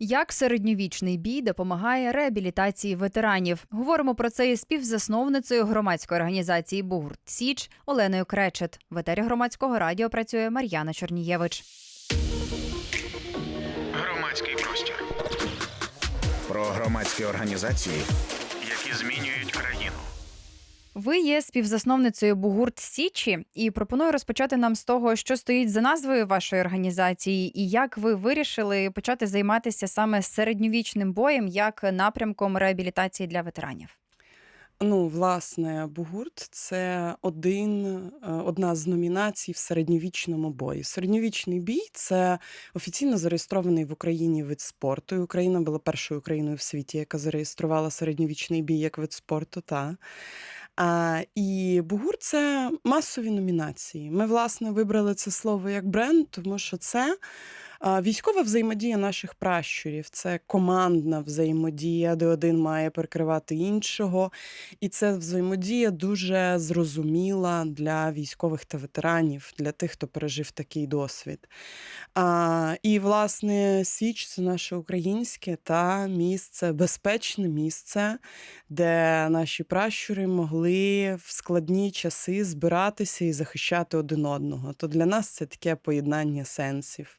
Як середньовічний бій допомагає реабілітації ветеранів? Говоримо про це із співзасновницею громадської організації Бугурт Січ Оленою Кречет. В етері громадського радіо працює Мар'яна Чорнієвич. Громадський простір, про громадські організації, які змінюють країну. Ви є співзасновницею Бугурт Січі, і пропоную розпочати нам з того, що стоїть за назвою вашої організації, і як ви вирішили почати займатися саме середньовічним боєм як напрямком реабілітації для ветеранів. Ну, власне, Бугурт це один, е, одна з номінацій в середньовічному бої. Середньовічний бій це офіційно зареєстрований в Україні вид спорту. І Україна була першою країною в світі, яка зареєструвала середньовічний бій як вид спорту. Та. А, і Бугур це масові номінації. Ми, власне, вибрали це слово як бренд, тому що це військова взаємодія наших пращурів, це командна взаємодія, де один має перекривати іншого. І це взаємодія дуже зрозуміла для військових та ветеранів, для тих, хто пережив такий досвід. А, і, власне, Січ це наше українське та місце, безпечне місце, де наші пращури могли в складні часи збиратися і захищати один одного. То для нас це таке поєднання сенсів.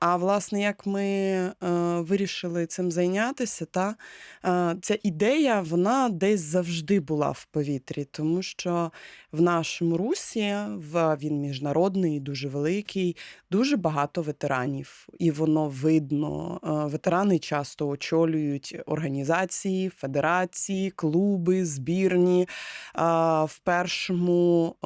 А власне, як ми е, вирішили цим зайнятися, та е, ця ідея вона десь завжди була в повітрі, тому що в нашому русі він міжнародний, дуже великий, дуже багато ветеранів, і воно видно. Е, Ветерани часто очолюють організації, федерації, клуби, збірні. В першому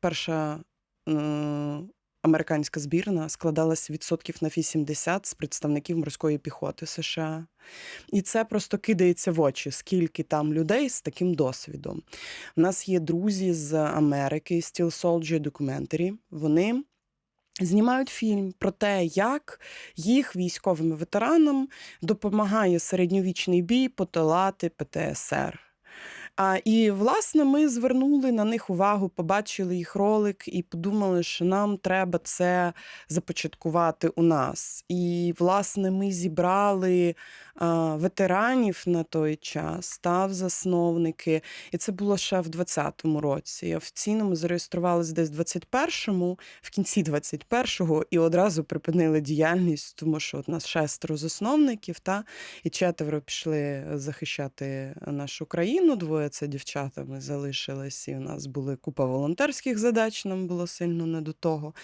перша. Американська збірна складалась відсотків на 80 з представників морської піхоти США. І це просто кидається в очі, скільки там людей з таким досвідом. У нас є друзі з Америки, Steel Soldier Documentary. Вони знімають фільм про те, як їх військовим ветеранам допомагає середньовічний бій потолати ПТСР. А, і, власне, ми звернули на них увагу, побачили їх ролик і подумали, що нам треба це започаткувати у нас. І, власне, ми зібрали ветеранів на той час, став засновники. І це було ще в 20-му році. Офіційно ми зареєструвалися десь в 21-му, в кінці 21-го, і одразу припинили діяльність, тому що от нас шестеро засновників, та, і четверо пішли захищати нашу країну. Двоє це дівчата. Ми залишились, і у нас були купа волонтерських задач, нам було сильно не до того.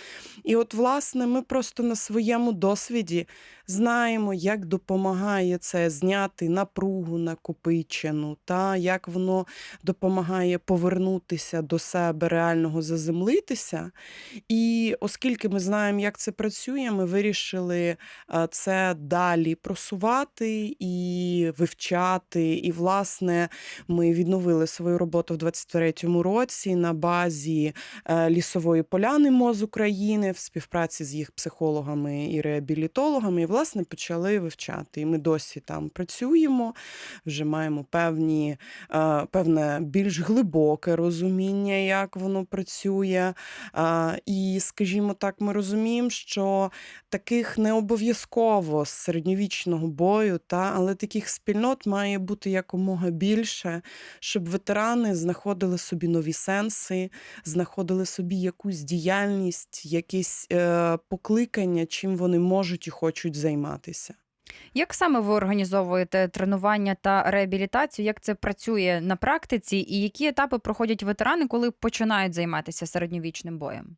І от, власне, ми просто на своєму досвіді знаємо, як допомагає це зняти напругу накопичену, та як воно допомагає повернутися до себе, реального заземлитися. І оскільки ми знаємо, як це працює, ми вирішили це далі просувати і вивчати. І, власне, ми відновили свою роботу в 23-му році на базі е, лісової поляни МОЗ України в співпраці з їх психологами і реабілітологами. І, власне, почали вивчати. І ми досі там працюємо, вже маємо певні, е, певне більш глибоке розуміння, як воно працює. Е, І, скажімо так, ми розуміємо, що таких не обов'язково з середньовічного бою, та, але таких спільнот має бути якомога більше, щоб ветерани знаходили собі нові сенси, знаходили собі якусь діяльність, якесь е, покликання, чим вони можуть і хочуть займатися. Як саме ви організовуєте тренування та реабілітацію? Як це працює на практиці, і які етапи проходять ветерани, коли починають займатися середньовічним боєм?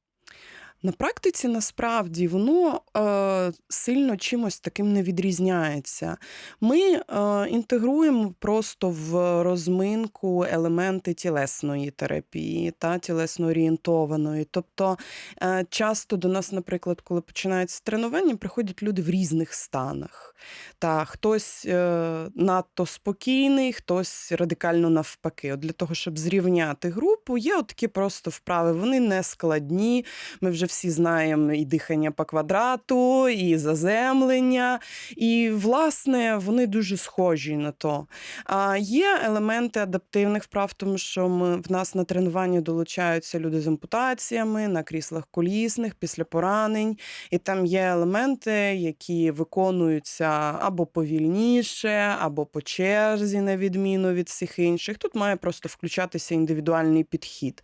На практиці насправді воно е, сильно чимось таким не відрізняється. Ми е, інтегруємо просто в розминку елементи тілесної терапії та тілесно орієнтованої. Тобто е, часто до нас, наприклад, коли починається тренування, приходять люди в різних станах. Та хтось е, надто спокійний, хтось радикально навпаки. От Для того, щоб зрівняти групу, є от такі просто вправи. Вони не складні. Ми вже всі знаємо і дихання по квадрату, і заземлення. І, власне, вони дуже схожі на то. А є елементи адаптивних вправ, тому що ми, в нас на тренуванні долучаються люди з ампутаціями, на кріслах колісних, після поранень. І там є елементи, які виконуються або повільніше, або по черзі, на відміну від всіх інших. Тут має просто включатися індивідуальний підхід.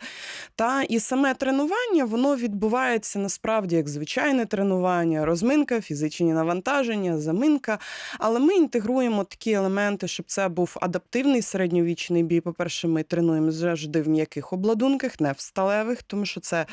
Та і саме тренування воно відбувається насправді як звичайне тренування, розминка, фізичні навантаження, заминка. Але ми інтегруємо такі елементи, щоб це був адаптивний середньовічний бій. По-перше, ми тренуємо завжди в м'яких обладунках, не в сталевих, тому що це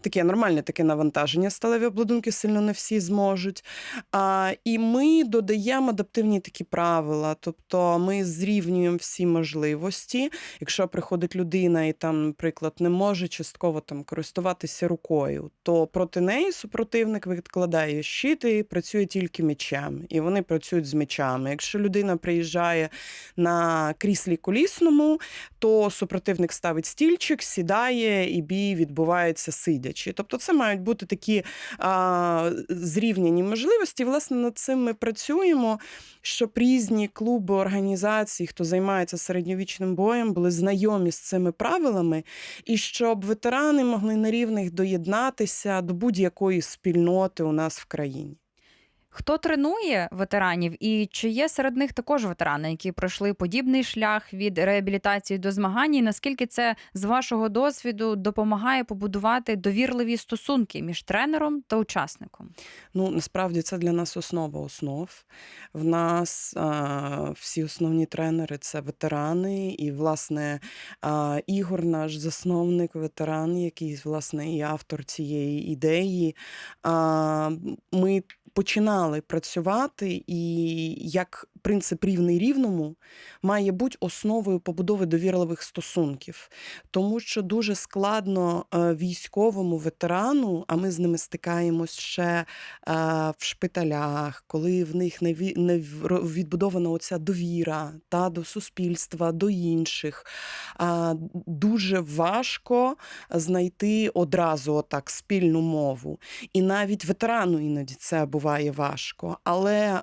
таке нормальне таке навантаження. Сталеві обладунки сильно не всі зможуть. А, і ми додаємо адаптивні такі правила. Тобто ми зрівнюємо всі можливості. Якщо приходить людина і там, наприклад, не може частково там користуватися рукою, то проти неї супротивник відкладає щити і працює тільки м'ячем. І вони працюють з м'ячами. Якщо людина приїжджає на кріслі колісному, то супротивник ставить стільчик, сідає, і бій відбувається сидячи. Тобто, це мають бути такі а, зрівняні можливості. Власне, над цим ми працюємо, щоб різні клуби, організації, хто займається середньовічним боєм, були знайомі з цими правилами, і щоб ветерани могли на рівних доєднатися до будь-якої спільноти у нас в країні. Хто тренує ветеранів, і чи є серед них також ветерани, які пройшли подібний шлях від реабілітації до змагань? І наскільки це з вашого досвіду допомагає побудувати довірливі стосунки між тренером та учасником? Ну, насправді це для нас основа основ. В нас а, всі основні тренери це ветерани, і, власне, а, Ігор, наш засновник, ветеран, який, власне, і автор цієї ідеї. А, ми починали працювати, і як принцип рівний рівному має бути основою побудови довірливих стосунків, тому що дуже складно е, військовому ветерану, а ми з ними стикаємось ще е, в шпиталях, коли в них не відбудована оця довіра та до суспільства, до інших. Дуже важко знайти одразу отак спільну мову. І навіть ветерану іноді це буває важко. Але е,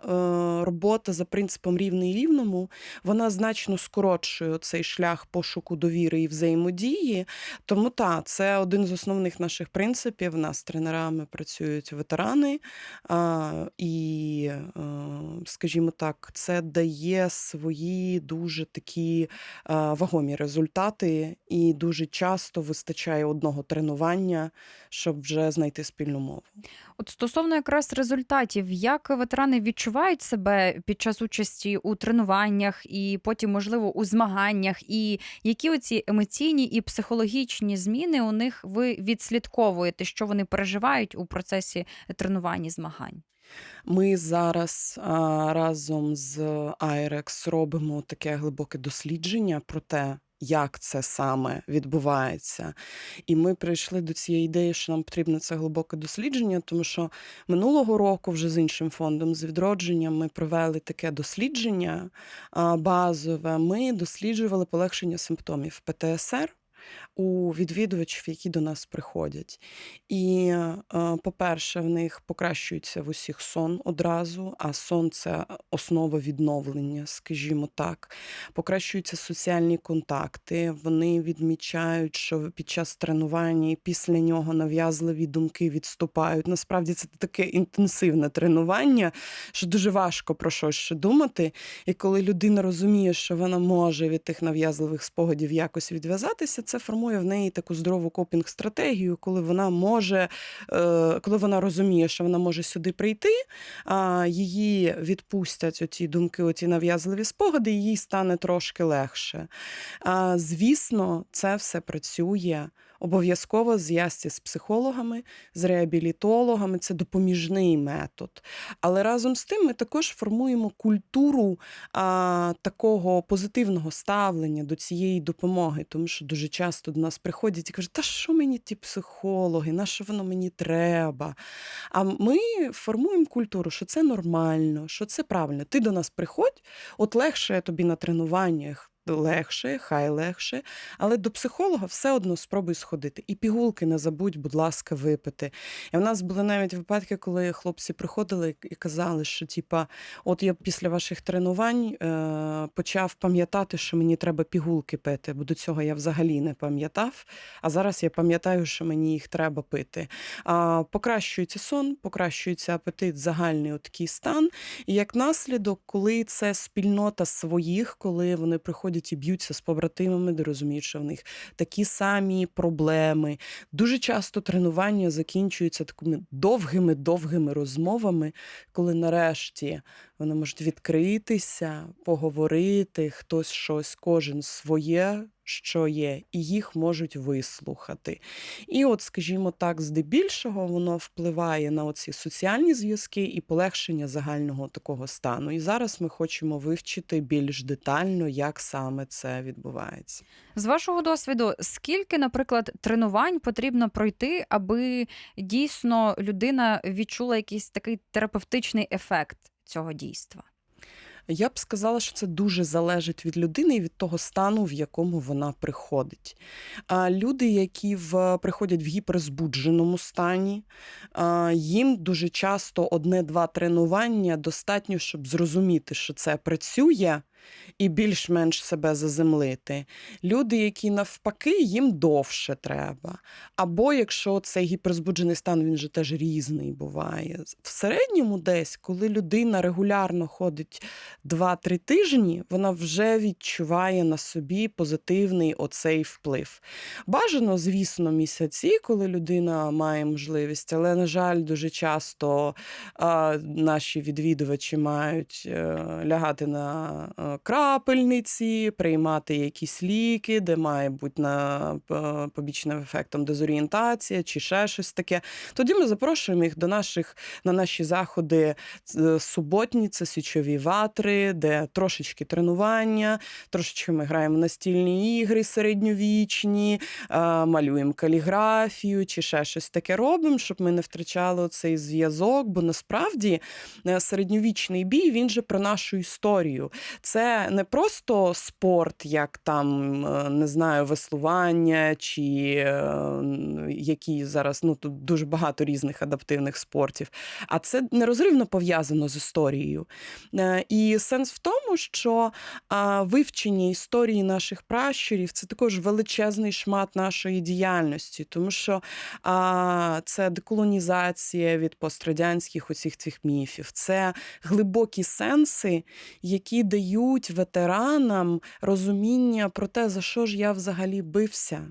робота за принципом рівний рівному вона значно скорочує цей шлях пошуку довіри і взаємодії. Тому так, це один з основних наших принципів. У нас з тренерами працюють ветерани, а, і, скажімо так, це дає свої дуже такі вагомі результати, і дуже часто вистачає одного тренування, щоб вже знайти спільну мову. От стосовно якраз результатів, як ветерани відчувають себе під час участі у тренуваннях і потім, можливо, у змаганнях, і які оці емоційні і психологічні зміни у них ви відслідковуєте, що вони переживають у процесі тренувань і змагань? Ми зараз а, разом з IREX робимо таке глибоке дослідження про те, як це саме відбувається. І ми прийшли до цієї ідеї, що нам потрібно це глибоке дослідження, тому що минулого року, вже з іншим фондом з відродженням, ми провели таке дослідження базове. Ми досліджували полегшення симптомів ПТСР. У відвідувачів, які до нас приходять. І, е, по-перше, в них покращується в усіх сон одразу, а сон це основа відновлення, скажімо так. Покращуються соціальні контакти. Вони відмічають, що під час тренування і після нього нав'язливі думки відступають. Насправді це таке інтенсивне тренування, що дуже важко про щось ще думати. І коли людина розуміє, що вона може від тих нав'язливих спогадів якось відв'язатися, це формує в неї таку здорову копінг-стратегію, коли вона може, е, коли вона розуміє, що вона може сюди прийти, а її відпустять оці думки, оці нав'язливі спогади, їй стане трошки легше. Звісно, це все працює. Обов'язково зв'язці з психологами, з реабілітологами це допоміжний метод. Але разом з тим ми також формуємо культуру а, такого позитивного ставлення до цієї допомоги, тому що дуже часто до нас приходять і кажуть, та що мені ті психологи, на що воно мені треба? А ми формуємо культуру, що це нормально, що це правильно. Ти до нас приходь, от легше тобі на тренуваннях. Легше, хай легше, але до психолога все одно спробуй сходити. І пігулки не забудь, будь ласка, випити. І в нас були навіть випадки, коли хлопці приходили і казали, що типа, от я після ваших тренувань е, почав пам'ятати, що мені треба пігулки пити, бо до цього я взагалі не пам'ятав. А зараз я пам'ятаю, що мені їх треба пити. А, покращується сон, покращується апетит, загальний такий стан. І як наслідок, коли це спільнота своїх, коли вони приходять і б'ються з побратимами, де розуміють, що в них такі самі проблеми. Дуже часто тренування закінчуються такими довгими-довгими розмовами, коли нарешті вони можуть відкритися, поговорити, хтось щось, кожен своє. Що є, і їх можуть вислухати. І, от, скажімо так, здебільшого воно впливає на оці соціальні зв'язки і полегшення загального такого стану. І зараз ми хочемо вивчити більш детально, як саме це відбувається. З вашого досвіду, скільки, наприклад, тренувань потрібно пройти, аби дійсно людина відчула якийсь такий терапевтичний ефект цього дійства? Я б сказала, що це дуже залежить від людини і від того стану, в якому вона приходить. А люди, які в, приходять в гіперзбудженому стані, їм дуже часто одне-два тренування достатньо, щоб зрозуміти, що це працює. І більш-менш себе заземлити. Люди, які навпаки, їм довше треба. Або якщо цей гіперзбуджений стан, він же теж різний буває. В середньому десь, коли людина регулярно ходить 2-3 тижні, вона вже відчуває на собі позитивний оцей вплив. Бажано, звісно, місяці, коли людина має можливість, але, на жаль, дуже часто а, наші відвідувачі мають е, лягати на е, крапельниці, приймати якісь ліки, де має бути на е, побічним ефектом дезорієнтація чи ще щось таке. Тоді ми запрошуємо їх до наших на наші заходи е, суботні, це січові ватри, де трошечки тренування, трошечки ми граємо настільні ігри середньовічні, е, малюємо каліграфію чи ще щось таке робимо, щоб ми не втрачали цей зв'язок. Бо насправді середньовічний бій він же про нашу історію. Це не просто спорт, як там е, не знаю, веслування чи е, які зараз ну тут дуже багато різних адаптивних спортів. А це нерозривно пов'язано з історією. Е, І сенс в тому, що вивчення історії наших пращурів це також величезний шмат нашої діяльності, тому що це деколонізація від пострадянських оцих цих міфів, це глибокі сенси, які дають ветеранам розуміння про те, за що ж я взагалі бився.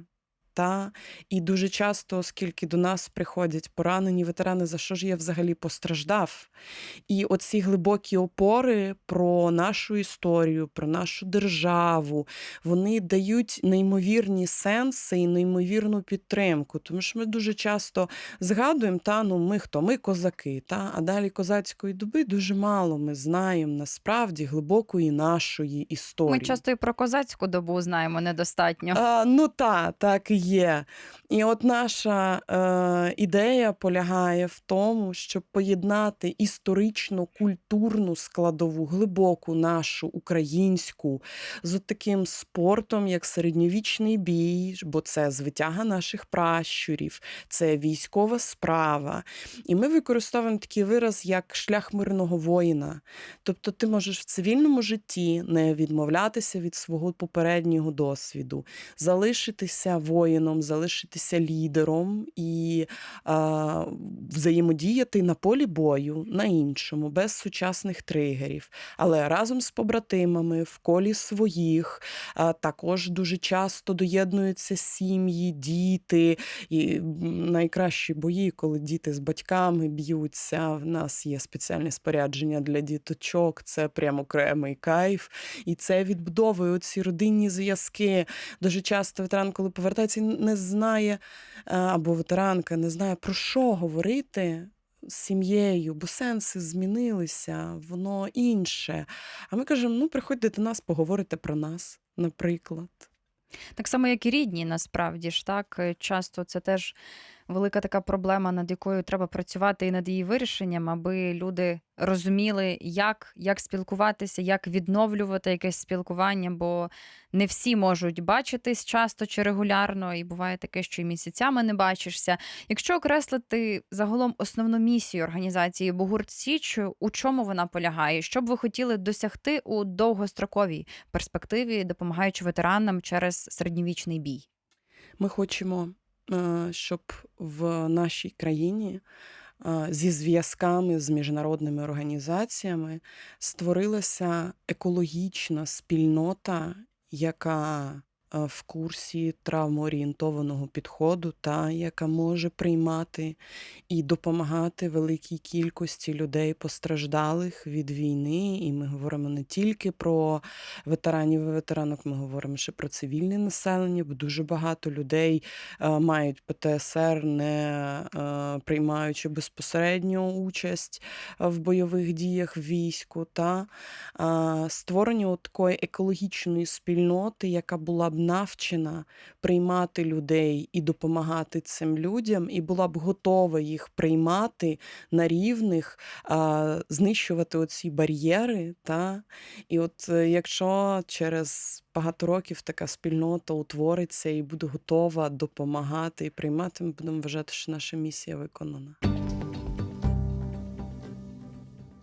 Та і дуже часто, оскільки до нас приходять поранені ветерани, за що ж я взагалі постраждав? І оці глибокі опори про нашу історію, про нашу державу, вони дають неймовірні сенси і неймовірну підтримку. Тому що ми дуже часто згадуємо, та ну ми хто? Ми козаки, та а далі козацької доби дуже мало ми знаємо насправді глибокої нашої історії. Ми часто і про козацьку добу знаємо недостатньо. А, ну та, так і є. І от наша е, ідея полягає в тому, щоб поєднати історичну, культурну складову, глибоку нашу українську з от таким спортом, як середньовічний бій, бо це звитяга наших пращурів, це військова справа. І ми використовуємо такий вираз як шлях мирного воїна. Тобто ти можеш в цивільному житті не відмовлятися від свого попереднього досвіду, залишитися воїном, залишитися лідером і а, взаємодіяти на полі бою на іншому, без сучасних тригерів, але разом з побратимами в колі своїх. А, також дуже часто доєднуються сім'ї, діти. І найкращі бої, коли діти з батьками б'ються. В нас є спеціальне спорядження для діточок, це прямо окремий кайф. І це відбудовує ці родинні зв'язки. Дуже часто ветеран, коли повертається, не знає, е, або ветеранка не знає, про що говорити. З сім'єю, бо сенси змінилися, воно інше. А ми кажемо: ну, приходьте до нас, поговорите про нас, наприклад. Так само, як і рідні, насправді ж так. Часто це теж велика така проблема, над якою треба працювати і над її вирішенням, аби люди розуміли, як, як спілкуватися, як відновлювати якесь спілкування, бо не всі можуть бачитись часто чи регулярно, і буває таке, що і місяцями не бачишся. Якщо окреслити загалом основну місію організації Бугурт Січ, у чому вона полягає? Що б ви хотіли досягти у довгостроковій перспективі, допомагаючи ветеранам через середньовічний бій? Ми хочемо, щоб в нашій країні зі зв'язками з міжнародними організаціями створилася екологічна спільнота, яка в курсі травмоорієнтованого підходу, та яка може приймати і допомагати великій кількості людей постраждалих від війни. І ми говоримо не тільки про ветеранів і ветеранок, ми говоримо ще про цивільне населення, бо дуже багато людей е, мають ПТСР, не е, приймаючи безпосередньо участь е, в бойових діях в війську. Та е, створення такої екологічної спільноти, яка була б навчена приймати людей і допомагати цим людям, і була б готова їх приймати на рівних, а, знищувати оці бар'єри. Та? І от е, якщо через багато років така спільнота утвориться і буде готова допомагати і приймати, ми будемо вважати, що наша місія виконана.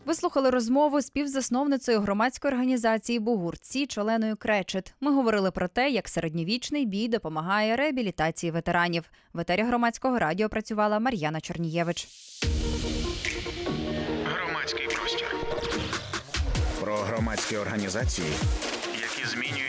Ви слухали розмову з співзасновницею громадської організації Бугурці. Челеною Кречет. Ми говорили про те, як середньовічний бій допомагає реабілітації ветеранів. В етері громадського радіо працювала Мар'яна Чорнієвич. Громадський простір, Про громадські організації які змінюють.